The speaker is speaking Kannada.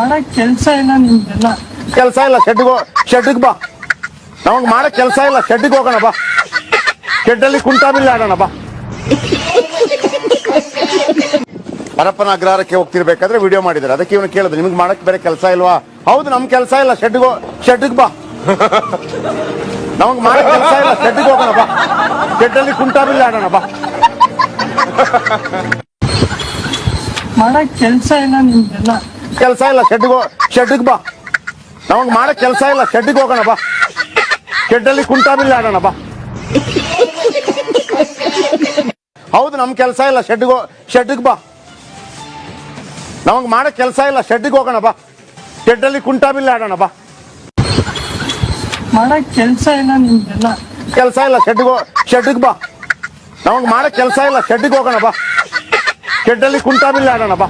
ಮಾಡಕ್ ಕೆಲ್ಸ ಇಲ್ಲ ನಿಮ್ಗೆಲ್ಲ. ಕೆಲಸ ಇಲ್ಲ ಶೆಡ್ಗೆ ಶೆಡ್ಗೆ ಬಾ. ನಮಗ್ ಮಾಡಕ್ ಕೆಲಸ ಇಲ್ಲ ಶೆಡ್ಗೆ ಹೋಗೋಣ ಬಾ. ಶೆಡ್ಡಲ್ಲಿ ಕುಂಟಾಬಿಲ್ಲ ಆಡೋಣ ಬಾ. ಪರಪ್ಪನ ಅಗ್ರಹಾರಕ್ಕೆ ಹೋಗ್ತಿರ್ಬೇಕಾದ್ರೆ ವಿಡಿಯೋ ಮಾಡಿದ್ದಾರೆ. ಅದಕ್ಕೆ ಇವನು ಕೇಳಿದ್ರು ನಿಮ್ಗೆ ಮಾಡಕ್ ಬೇರೆ ಕೆಲಸ ಇಲ್ವಾ? ಹೌದು ನಮ್ ಕೆಲಸ ಇಲ್ಲ ಶೆಡ್ಗೆ ಶೆಡ್ಗೆ ಬಾ. ನಮಗೆ ಮಾಡಕ್ ಕೆಲಸ ಇಲ್ಲ ಶೆಡ್ಗೆ ಹೋಗೋಣ ಬಾ. ಶೆಡ್ಡಲ್ಲಿ ಕುಂಟಾಬಿಲ್ಲ ಆಡೋಣ ಬಾ. ಮಾಡಕ್ ಕೆಲ್ಸ ಇಲ್ಲ ನಿಮ್ಗೆಲ್ಲ. ಕೆಲಸ ಇಲ್ಲ ಶೆಡ್ಗೆ ಶೆಡ್ಗೆ ಬಾ. ನಮಗೆ ಮಾಡೋ ಕೆಲಸ ಇಲ್ಲ ಶೆಡ್ಗೆ ಹೋಗೋಣ ಬಾ. ಶೆಡ್ಡಲ್ಲಿ ಕುಂಟಾಬಿಲ್ಲ ಆಡೋಣ ಬಾ. ಹೌದು ನಮ್ ಕೆಲಸ ಇಲ್ಲ ಶೆಡ್ಗೆ ಶೆಡ್ಗೆ ಬಾ. ನಮಗೆ ಮಾಡೋ ಕೆಲಸ ಇಲ್ಲ ಶೆಡ್ಗೆ ಹೋಗೋಣ ಬಾ. ಶೆಡ್ಡಲ್ಲಿ ಕುಂಟಾಬಿಲ್ಲ ಆಡೋಣ ಬಾ. ಮಾಡೋ ಕೆಲಸ ಇಲ್ಲ ನಿಮ್ಗೆಲ್ಲ. ಕೆಲಸ ಇಲ್ಲ ಶೆಡ್ಗೆ ಶೆಡ್ಗೆ ಬಾ. ನಮಗೆ ಮಾಡೋ ಕೆಲಸ ಇಲ್ಲ ಶೆಡ್ಗೆ ಹೋಗೋಣ ಬಾ. ಶೆಡ್ಡಲ್ಲಿ ಕುಂಟಾಬಿಲ್ಲ ಆಡೋಣ ಬಾ.